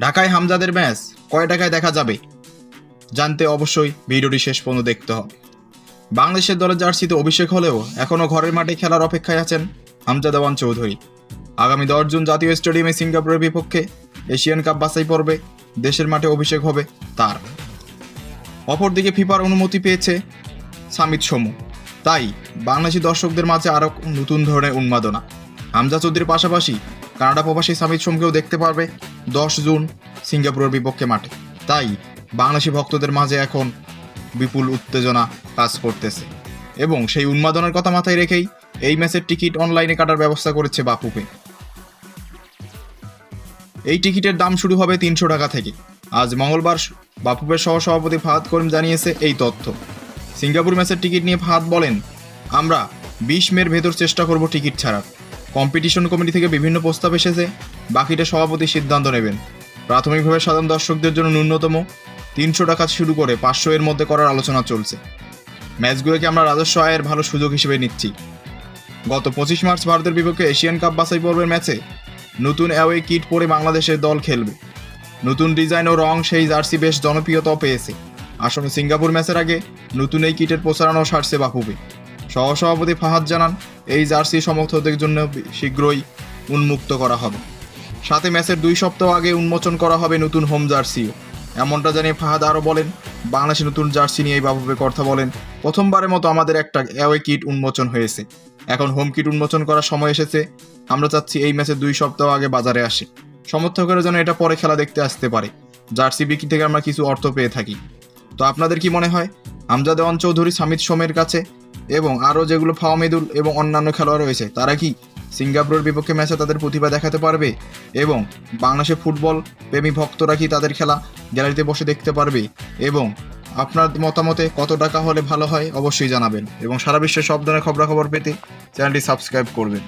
ঢাকায় হামজাদের ম্যাচ কয় টাকায় দেখা যাবে? জানতে অবশ্যই ভিডিওটি শেষ পর্যন্ত দেখতে হবে। বাংলাদেশের দলের জার্সিতে অভিষেক হলেও এখনও ঘরের মাঠে খেলার অপেক্ষায় আছেন হামজা দেওয়ান চৌধুরী। আগামী দশ জুন জাতীয় স্টেডিয়ামে সিঙ্গাপুরের বিপক্ষে এশিয়ান কাপ বাছাই পর্বে দেশের মাঠে অভিষেক হবে তার। অপরদিকে ফিফার অনুমতি পেয়েছে সামিত সমু। তাই বাংলাদেশি দর্শকদের মাঝে আরও নতুন ধরনের উন্মাদনা। হামজা চৌধুরীর পাশাপাশি কানাডা প্রবাসী সামিত সোমকেও দেখতে পারবে দশ জুন সিঙ্গাপুরের বিপক্ষে মাঠে। তাই বাংলাদেশি ভক্তদের মাঝে এখন বিপুল উত্তেজনা কাজ করতেছে। এবং সেই উন্মাদনার কথা মাথায় রেখেই এই ম্যাচের টিকিট অনলাইনে কাটার ব্যবস্থা করেছে বাপুপে এই টিকিটের দাম শুরু হবে তিনশো টাকা থেকে। আজ মঙ্গলবার বাপুপের সহসভাপতি ফাহাদ করিম জানিয়েছে এই তথ্য। সিঙ্গাপুর ম্যাচের টিকিট নিয়ে ফাহাদ বলেন, আমরা বিশ মের ভেতর চেষ্টা করব টিকিট ছাড়ার। কম্পিটিশন কমিটি থেকে বিভিন্ন প্রস্তাব এসেছে। বাকিটা সভাপতি সিদ্ধান্ত নেবেন। প্রাথমিকভাবে সাধারণ দর্শকদের জন্য ন্যূনতম তিনশো টাকা শুরু করে পাঁচশো এর মধ্যে করার আলোচনা চলছে। ম্যাচগুলোকে আমরা রাজস্ব আয়ের ভালো সুযোগ হিসেবে নিচ্ছি। গত পঁচিশ মার্চ ভারতের বিপক্ষে এশিয়ান কাপ বাছাই পর্বের ম্যাচে নতুন অ্যাওয়ে কিট পরে বাংলাদেশের দল খেলবে। নতুন ডিজাইন ও রং সেই জার্সি বেশ জনপ্রিয়তাও পেয়েছে। আসলে সিঙ্গাপুর ম্যাচের আগে নতুন এই কিটের প্রচারণাও সারছে বাপুবে সহসভাপতি ফাহাদ জানান, এই জার্সি সমর্থকদের জন্য শীঘ্রই উন্মুক্ত করা হবে। সাথে ম্যাচের দুই সপ্তাহ আগে উন্মোচন করা হবে নতুন হোম জার্সিও। এমনটা জানিয়ে ফাহাদ আরও বলেন, বাংলাদেশে নতুন জার্সি নিয়ে বাবুবে কথা বলেন, প্রথমবারের মতো আমাদের একটা অ্যাওয়ে কিট উন্মোচন হয়েছে। এখন হোম কিট উন্মোচন করার সময় এসেছে, আমরা চাচ্ছি এই ম্যাচের দুই সপ্তাহ আগে বাজারে আসে। সমর্থকেরা যেন এটা পরে খেলা দেখতে আসতে পারে। জার্সি বিক্রি থেকে আমরা কিছু অর্থ পেয়ে থাকি। তো আপনাদের কি মনে হয়? হামজা দেওয়ান চৌধুরী সামিত সোমের কাছে এবং আরও যেগুলো ফাওমেদুল এবং অন্যান্য খেলোয়াড় রয়েছে, তারা কি সিঙ্গাপুরের বিপক্ষে ম্যাচে তাদের প্রতিভা দেখাতে পারবে? এবং বাংলাদেশের ফুটবল প্রেমী ভক্তরা কি তাদের খেলা গ্যালারিতে বসে দেখতে পারবে? এবং আপনার মতামতে কত টাকা হলে ভালো হয়? অবশ্যই জানাবেন। এবং সারা বিশ্বের সব ধরনের খবরাখবর পেতে চ্যানেলটি সাবস্ক্রাইব করবেন।